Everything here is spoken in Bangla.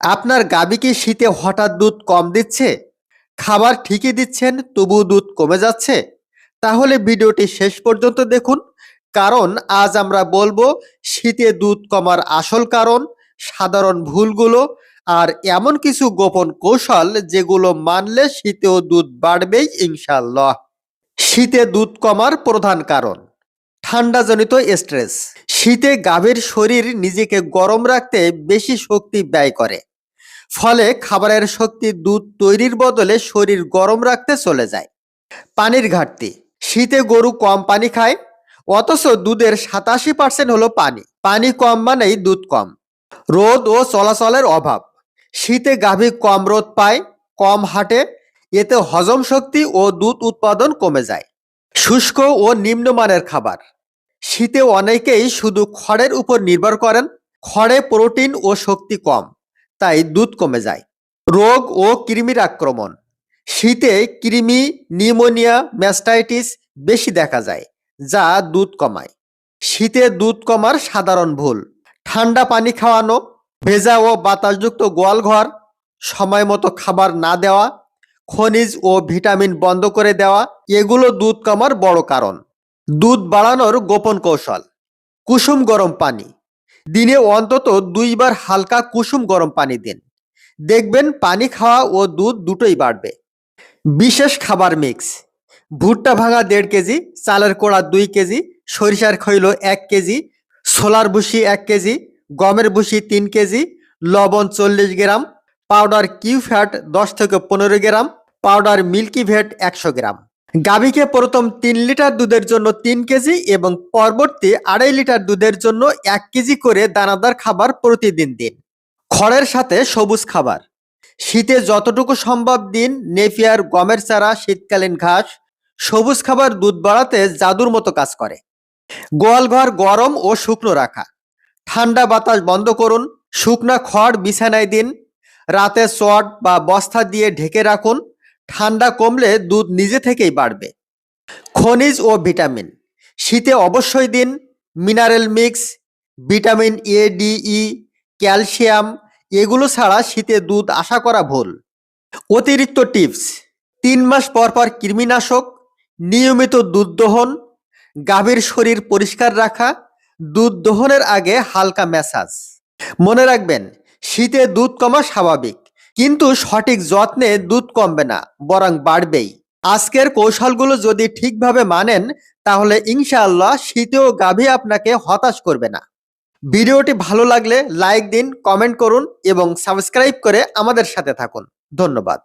আপনার গাবি কি শীতে হঠাৎ দুধ কম দিচ্ছে? খাবার ঠিকই দিচ্ছেন তবু দুধ কমে যাচ্ছে? তাহলে ভিডিওটি শেষ পর্যন্ত দেখুন, কারণ আজ আমরা বলব শীতে দুধ কমার আসল কারণ, সাধারণ ভুলগুলো, আর এমন কিছু গোপন কৌশল যেগুলো মানলে শীতেও দুধ বাড়বেই ইনশাল্লাহ শীতে দুধ কমার প্রধান কারণ, ঠান্ডাজনিত স্ট্রেস। শীতে গাভীর শরীর নিজেকে গরম রাখতে বেশি শক্তি ব্যয় করে। ফলে খাবারের শক্তি দুধ তৈরির বদলে শরীর গরম রাখতে চলে যায়। পানির ঘাটতি। শীতে গরু কম পানি খায়, অথচ দুধের সাতাশি পার্সেন্ট হলো পানি। পানি কম মানেই দুধ কম। রোদ ও চলাচলের অভাব। শীতে গাভী কম রোদ পায়, কম হাঁটে, এতে হজম শক্তি ও দুধ উৎপাদন কমে যায়। শুষ্ক ও নিম্নমানের খাবার। শীতে অনেকেই শুধু খড়ের উপর নির্ভর করেন, খড়ে প্রোটিন ও শক্তি কম। তাই দুধ কমে যায়। রোগ ও কৃমির আক্রমণ। শীতে কৃমি, নিউমোনিয়া, ম্যাস্টাইটিস বেশি দেখা যায়, যা দুধ কমায়। শীতে দুধ কমার সাধারণ ভুল। ঠান্ডা পানি খাওয়ানো, ভেজা ও বাতাসযুক্ত গোয়ালঘর সময় মতো খাবার না দেওয়া, খনিজ ও ভিটামিন বন্ধ করে দেওয়া, এগুলো দুধ কমার বড় কারণ। দুধ বাড়ানোর গোপন কৌশল। কুসুম গরম পানি। দিনে অন্তত দুইবার হালকা কুসুম গরম পানি দিন। দেখবেন পানি খাওয়া ও দুধ দুটোই বাড়বে। বিশেষ খাবার মিক্স। ভুট্টা ভাঙা দেড় কেজি, চালের কোড়া দুই কেজি, সরিষার খৈল এক কেজি, ছোলার ভুসি এক কেজি, গমের ভুসি তিন কেজি, লবণ চল্লিশ গ্রাম, পাউডার কিউ ফ্যাট দশ থেকে পনেরো গ্রাম, পাউডার মিল্কি ভেট একশো গ্রাম। গাভীকে প্রথম তিন লিটার দুধের জন্য তিন কেজি এবং পরবর্তী আড়াই লিটার দুধের জন্য এক কেজি করে দানাদার খাবার প্রতিদিন দিন। খড়ের সাথে সবুজ খাবার। শীতে যতটুকু সম্ভব দিন নেপিয়ার গমের চারা, শীতকালীন ঘাস, সবুজ খাবার দুধ বাড়াতে জাদুর মতো কাজ করে। গোয়ালঘর গরম ও শুকনো রাখা। ঠান্ডা বাতাস বন্ধ করুন, শুকনা খড় বিছানায় দিন। রাতে চট বা বস্তা দিয়ে ঢেকে রাখুন। ঠান্ডা কমলে দুধ নিজে থেকেই বাড়বে। খনিজ ও ভিটামিন। শীতে অবশ্যই দিন mineral mix, vitamin A D E calcium, এগুলো ছাড়া শীতে দুধ আশা করা ভুল। অতিরিক্ত টিপস, তিন মাস পর পর কৃমিনাশক, নিয়মিত দুধ দহন, গাভীর শরীর পরিষ্কার রাখা, দুধ দহনের আগে হালকা ম্যাসাজ। মনে রাখবেন, শীতে দুধ কমা স্বাভাবিক। কিন্তু সঠিক যত্নে দুধ কমবে না, বরং বাড়বেই। আজকের কৌশলগুলো যদি ঠিকভাবে মানেন, তাহলে ইনশাআল্লাহ শীতেও গাভী আপনাকে হতাশ করবে না। ভিডিওটি ভালো লাগলে লাইক দিন, কমেন্ট করুন এবং সাবস্ক্রাইব করে আমাদের সাথে থাকুন। ধন্যবাদ।